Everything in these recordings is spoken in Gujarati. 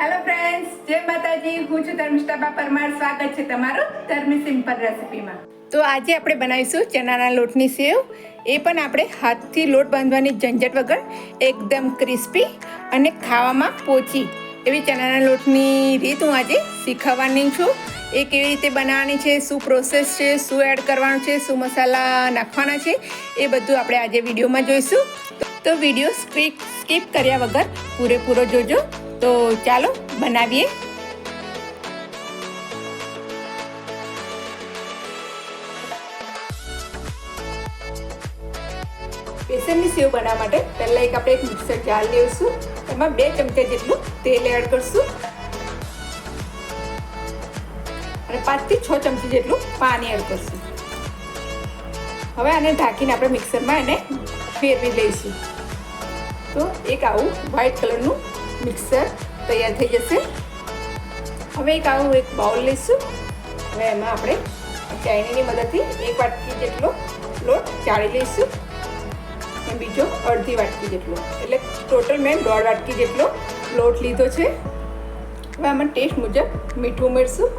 હેલો ફ્રેન્ડ્સ જય માતાજી. હું છું ધર્મિષ્ઠાબા પરમાર. સ્વાગત છે તમારું ધર્મી સિમ્પલ રેસિપીમાં. તો આજે આપણે બનાવીશું ચણાના લોટની સેવ. એ પણ આપણે હાથથી લોટ બાંધવાની ઝંઝટ વગર એકદમ ક્રિસ્પી અને ખાવામાં પોચી. એવી ચણાના લોટની રીત હું આજે શીખવવાની છું. એ કેવી રીતે બનાવવાની છે, શું પ્રોસેસ છે, શું એડ કરવાનું છે, શું મસાલા નાખવાના છે, એ બધું આપણે આજે વિડીયોમાં જોઈશું. તો વીડિયો સ્કીપ સ્કીપ કર્યા વગર પૂરેપૂરો જોજો. તો ચાલો બનાવીએ. બેસનની સેવ બનાવવા માટે પહેલાં એક આપણે એક મિક્સર જાર લેવશું એમાં બે ચમચા જેટલું તેલ એડ કરશું. અને પાંચથી છ ચમચી જેટલું પાણી એડ કરશું. હવે આને ઢાંકીને આપણે મિક્સરમાં એને ફેરવી લઈશું. તો એક આવું વ્હાઈટ કલરનું મિક્સર તૈયાર થઈ જશે. હવે એક આવું એક બાઉલ લઈશું. હવે એમાં આપણે ચાઇનીની મદદથી એક વાટકી જેટલો લોટ ચાળી લઈશું. અને બીજો અડધી વાટકી જેટલો. એટલે ટોટલ મેં દોઢ વાટકી જેટલો લોટ લીધો છે. હવે આમાં ટેસ્ટ મુજબ મીઠું ઉમેરશું.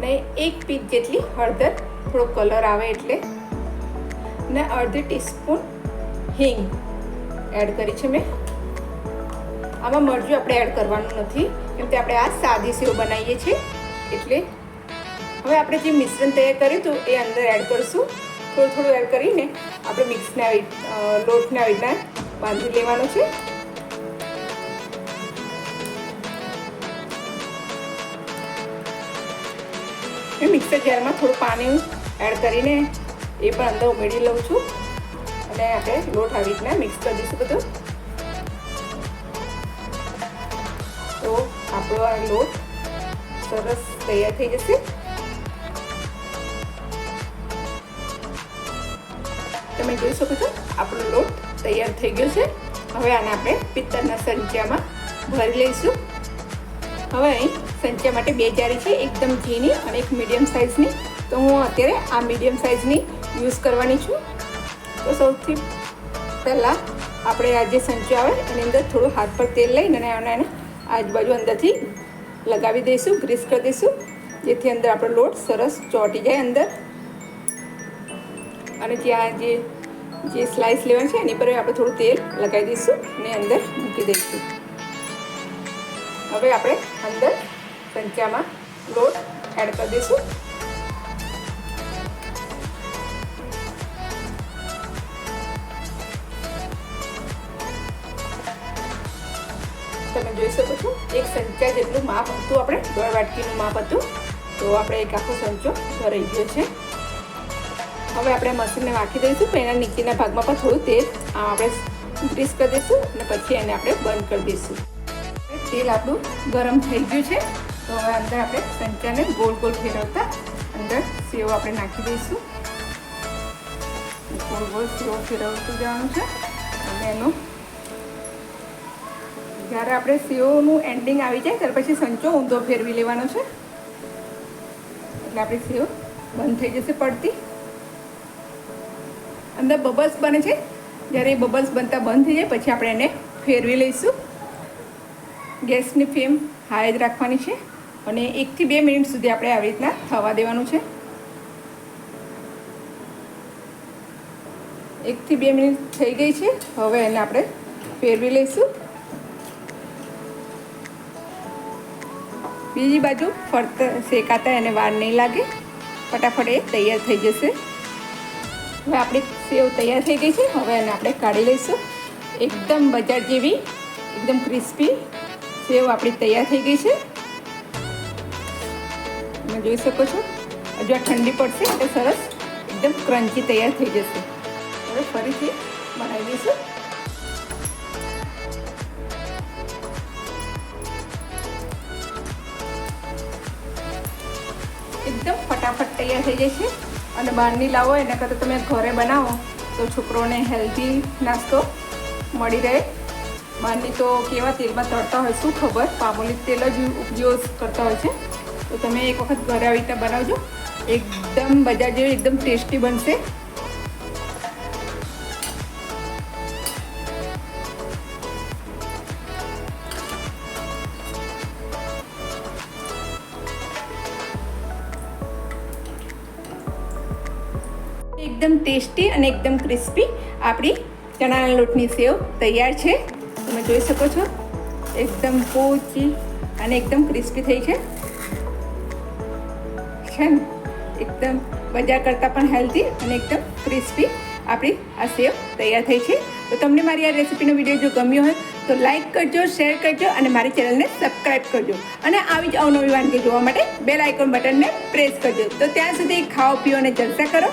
ને એક પીસ જેટલી હળદર, થોડો કલર આવે એટલે. ને અડધી ટીસ્પૂન હિંગ એડ કરી છે મેં. આમાં મરચું આપણે એડ કરવાનું નથી, કેમ કે આપણે આ સાદી સેવ બનાવીએ છીએ. એટલે હવે આપણે જે મિશ્રણ તૈયાર કર્યું હતું, એ અંદર એડ કરીશું. થોડું થોડું એડ કરીને આપણે મિક્સને આવી લોટને આવી રીતના બાંધી લેવાનો છે. મિક્સર જારમાં થોડું પાણી એડ કરીને એ પણ અંદર ઉમેરી લઉં છું. અને આપણે લોટ આવી રીતના મિક્સ કરી દઈશું બધું. તો આપણો આ લોટ સરસ તૈયાર થઈ જશે. તમે જોઈ શકો છો, આપણો લોટ તૈયાર થઈ ગયો છે. હવે આને આપણે પિત્તળના સંચામાં ભરી લઈશું. હવે અહીં માટે બે જારી છે, એકદમ ઘીની અને એક મીડિયમ સાઇઝની. તો હું અત્યારે આ મીડિયમ સાઇઝની યુઝ કરવાની છું. તો સૌથી પહેલાં આપણે આ જે સંચો આવે, એની અંદર થોડું હાથ પર તેલ લઈને અને એને આજુબાજુ અંદરથી લગાવી દઈશું, ગ્રીસ કરી દઈશું. જેથી અંદર આપણો લોટ સરસ ચોંટી જાય અંદર. અને ત્યાં જે જે સ્લાઇસ લેવાનું છે, એની પર આપણે થોડું તેલ લગાવી દઈશું અને અંદર મૂકી દઈશું. હવે આપણે અંદર સંચામાં લોટ એડ કરી દઈશું. તમે જોઈ શકો છો. એક સંચા જેટલું માપ હતું આપણે દોઢ વાટકીનું માપ હતું. તો આપણે એક આખો સંચો ભરાઈ ગયો છે. હવે આપણે મશીનને વાંકી દઈશું, પણ એના નીચેના ભાગમાં પણ થોડું તેલ આપણે ગ્રીસ કરી દઈશું અને પછી એને આપણે બંધ કરી દઈશું. તેલ આપણું ગરમ થઈ ગયું છે. તો હવે અંદર આપણે સંચાને ગોળ ગોળ ફેરવતા અંદર સેવ આપણે નાખી દઈશું. ગોળ ગોળ સેવ ફેરવતું જવાનું છે. અને એનું જ્યારે આપણે સેવનું એન્ડિંગ આવી જાય, ત્યાર પછી સંચો ઊંધો ફેરવી લેવાનો છે. એટલે આપણી સેવ બંધ થઈ જશે પડતી. અંદર બબલ્સ બને છે. જ્યારે એ બબલ્સ બનતા બંધ થઈ જાય, પછી આપણે એને ફેરવી લઈશું. ગેસની ફ્લેમ હાઈ જ રાખવાની છે અને એકથી બે મિનિટ સુધી આપણે આવી રીતના થવા દેવાનું છે. એકથી બે મિનિટ થઈ ગઈ છે. હવે એને આપણે ફેરવી લઈશું. બીજી બાજુ ફરતા શેકાતા એને વાર નહીં લાગે. ફટાફટ એ તૈયાર થઈ જશે. હવે આપણી સેવ તૈયાર થઈ ગઈ છે. હવે એને આપણે કાઢી લઈશું. એકદમ બજાર જેવી, એકદમ ક્રિસ્પી સેવ આપણી તૈયાર થઈ ગઈ છે. તમે જોઈ શકો છો. હજુ આ ઠંડી પડશે એટલે સરસ, એકદમ ક્રન્ચી તૈયાર થઈ જશે. હવે ફરીથી બનાવી દઈશું. ફટાફટ થઈ જાય છે. અને બહારની લાવો, એના કરતાં તમે ઘરે બનાવો, તો છોકરોને હેલ્ધી નાસ્તો મળી રહે. બહારની તો કેવા તેલમાં તળતા હોય શું ખબર? પામોલી તેલ જ ઉપયોગ કરતા હોય છે. તો તમે એક વખત ઘરે આવી રીતે બનાવજો. એકદમ બજાર જેવી, એકદમ ટેસ્ટી બનશે. એકદમ ટેસ્ટી અને એકદમ ક્રિસ્પી આપણી ચણાના લોટની સેવ તૈયાર છે. તમે જોઈ શકો છો, એકદમ પોચી અને એકદમ ક્રિસ્પી થઈ છે. છે ને? એકદમ બજાર કરતાં પણ હેલ્ધી અને એકદમ ક્રિસ્પી આપણી આ સેવ તૈયાર થઈ છે. તો તમને મારી આ રેસીપીનો વીડિયો જો ગમ્યો હોય, તો લાઈક કરજો, શેર કરજો અને મારી ચેનલને સબસ્ક્રાઈબ કરજો. અને આવી જ અવનવી વાનગી જોવા માટે બેલ આઇકોન બટનને પ્રેસ કરજો. તો ત્યાં સુધી ખાઓ, પીઓ અને જલસા કરો.